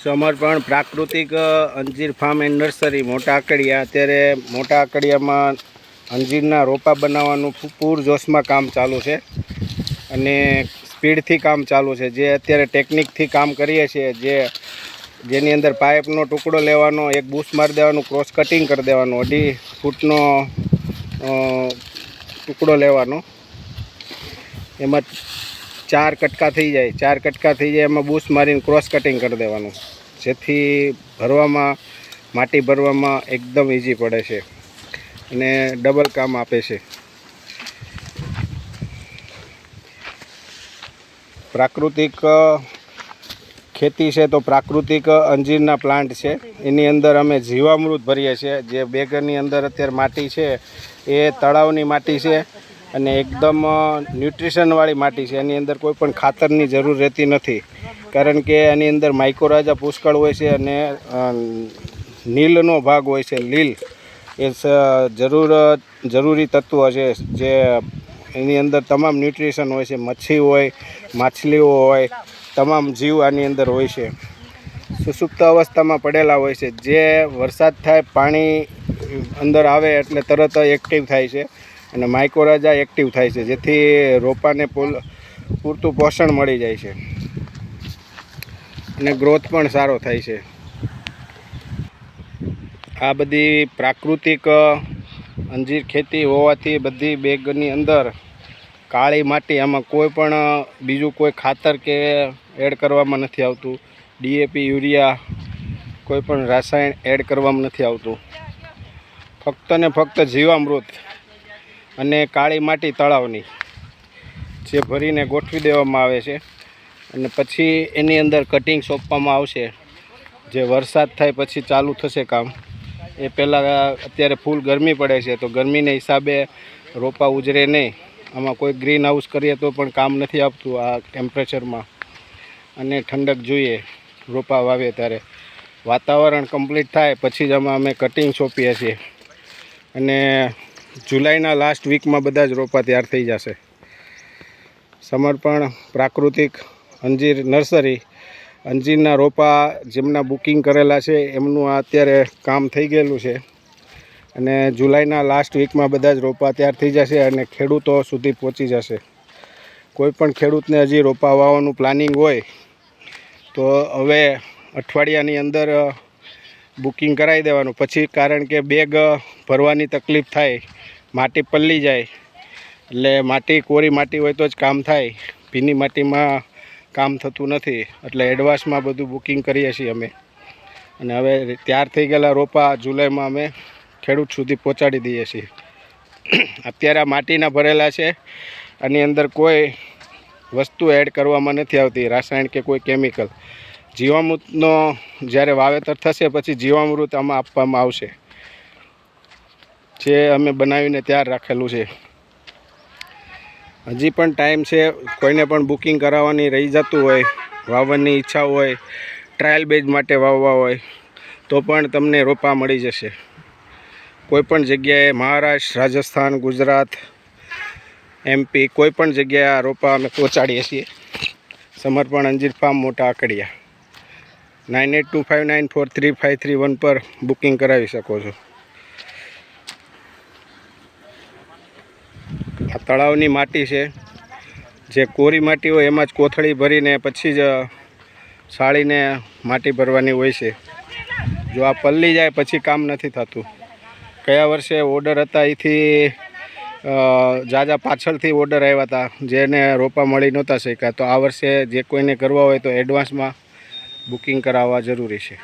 સમર્પણ પ્રાકૃતિક અંજીર farm and nursery મોટા આકડિયા. અત્યારે મોટા આકડિયામાં અંજીરના રોપા બનાવવાનું પૂરજોશમાં કામ ચાલુ છે અને સ્પીડથી કામ ચાલુ છે. જે અત્યારે ટેકનિકથી કામ કરીએ છીએ, જે, જેની અંદર પાઇપનો ટુકડો લેવાનો, એક બૂસ મારી દેવાનું ક્રોસ કટિંગ કરી દેવાનું, અઢી ફૂટનો ટુકડો લેવાનો. એમાં ચાર કટકા થઈ જાય, ચાર કટકા થઈ જાય એમાં બૂસ મારીને ક્રોસ કટિંગ કરી દેવાનું. જેથી ભરવામાં, માટી ભરવામાં એકદમ ઇઝી પડે છે અને ડબલ કામ આપે છે. પ્રાકૃતિક ખેતી છે તો પ્રાકૃતિક અંજીરના પ્લાન્ટ છે. એની અંદર અમે જીવામૃત ભરીએ છીએ. જે બેગરની અંદર અત્યારે માટી છે, એ તળાવની માટી છે. અને એકદમ ન્યુટ્રિશનવાળી માટી છે. એની અંદર કોઈ પણ ખાતરની જરૂર રહેતી નથી. કારણ કે એની અંદર માઇકોરાજા પુષ્કળ હોય છે અને નીલનો ભાગ હોય છે. લીલ એ જરૂર જરૂરી તત્વ છે જે એની અંદર તમામ ન્યુટ્રિશન હોય છે. મચ્છી હોય, માછલીઓ હોય, તમામ જીવ આની અંદર હોય છે. સુસુપ્ત અવસ્થામાં પડેલા હોય છે. જે વરસાદ થાય, પાણી અંદર આવે એટલે તરત એક્ટિવ થાય છે. અને માઇકોરાજા એક્ટિવ થાય છે, જેથી રોપાને પૂરતું પોષણ મળી જાય છે. અને ગ્રોથ પણ સારો થાય છે. આ બધી પ્રાકૃતિક અંજીર ખેતી હોવાથી બધી બેગની અંદર કાળી માટી, આમાં કોઈ પણ બીજું કોઈ ખાતર કે એડ કરવામાં નથી આવતું. ડીએપી યુરિયા, કોઈ પણ રાસાયણ એડ કરવામાં નથી આવતું. ફક્ત ને ફક્ત જીવામૃત. અને કાળી માટી તળાવની, જે ભરીને ગોઠવી દેવામાં આવે છે. અને પછી એની અંદર કટિંગ સોંપવામાં આવશે. જે વરસાદ થાય પછી ચાલુ થશે કામ. એ પહેલાં અત્યારે ફૂલ ગરમી પડે છે, તો ગરમીને હિસાબે રોપા ઉજરે નહીં. આમાં કોઈ ગ્રીન હાઉસ કરીએ તો પણ કામ નથી આપતું આ ટેમ્પરેચરમાં અને ઠંડક જોઈએ, રોપા વાવે ત્યારે. વાતાવરણ કમ્પ્લીટ થાય પછી જ આમાં અમે કટિંગ સોંપીએ છીએ. અને જુલાઈના લાસ્ટ વીકમાં બધા જ રોપા તૈયાર થઈ જશે. સમર્પણ, પ્રાકૃતિક, અંજીર, નર્સરી, અંજીરના રોપા જેમના બુકિંગ કરેલા છે, એમનું આ અત્યારે કામ થઈ ગયેલું છે. અને જુલાઈના લાસ્ટ વીકમાં બધા જ રોપા તૈયાર થઈ જશે અને ખેડૂતો સુધી પહોંચી જશે. કોઈ પણ ખેડૂતને હજી રોપા વાવવાનું પ્લાનિંગ હોય, તો હવે અઠવાડિયાની અંદર બુકિંગ કરાવી દેવાનું. પછી કારણ કે બેગ ભરવાની તકલીફ થાય માટી પલ્લી જાય, એટલે માટી, કોરી માટી હોય તો જ કામ થાય. ભીની માટીમાં કામ થતું નથી, એટલે એડવાન્સમાં બધું બુકિંગ કરીએ છીએ અમે. અને હવે તૈયાર થઈ ગયેલા રોપા જુલાઈમાં અમે ખેડૂત સુધી પહોંચાડી દઈએ છીએ. અત્યારે આ માટીના ભરેલા છે, આની અંદર કોઈ વસ્તુ એડ કરવામાં નથી આવતી, રાસાયણ કે કોઈ કેમિકલ. જીવામૃતનો જ્યારે વાવેતર થશે, પછી જીવામૃત આમાં આપવામાં આવશે. જે અમે બનાવીને તૈયાર રાખેલું છે. હજી પણ ટાઈમ છે, કોઈને પણ બુકિંગ કરાવવાની રહી જતું હોય, વાવવાની ઈચ્છા હોય ટ્રાયલ બેઝ માટે વાવવા હોય, તો પણ તમને રોપા મળી જશે. કોઈ પણ જગ્યાએ મહારાષ્ટ્ર, રાજસ્થાન, ગુજરાત એમપી કોઈ પણ જગ્યાએ આ રોપા અમે પહોંચાડીએ છીએ. Samarpan Anjeer farm Mota Akadiya. Nine eight two five nine four three five three one પર બુકિંગ કરાવી શકો છો. તળાવની માટી છે. જે કોરી માટી હોય એમાં જ કોથળી ભરીને પછી જ સાળીને માટી ભરવાની હોય છે. જો આ પલ્લી જાય પછી કામ નથી થતું. કયા વર્ષે ઓર્ડર હતા, એથી જાજા પાછળથી ઓર્ડર આવ્યા હતા. જેને રોપા મળી નહોતા શક્યા. તો આ વર્ષે જે કોઈને કરવા હોય તો એડવાન્સમાં બુકિંગ કરાવવા જરૂરી છે.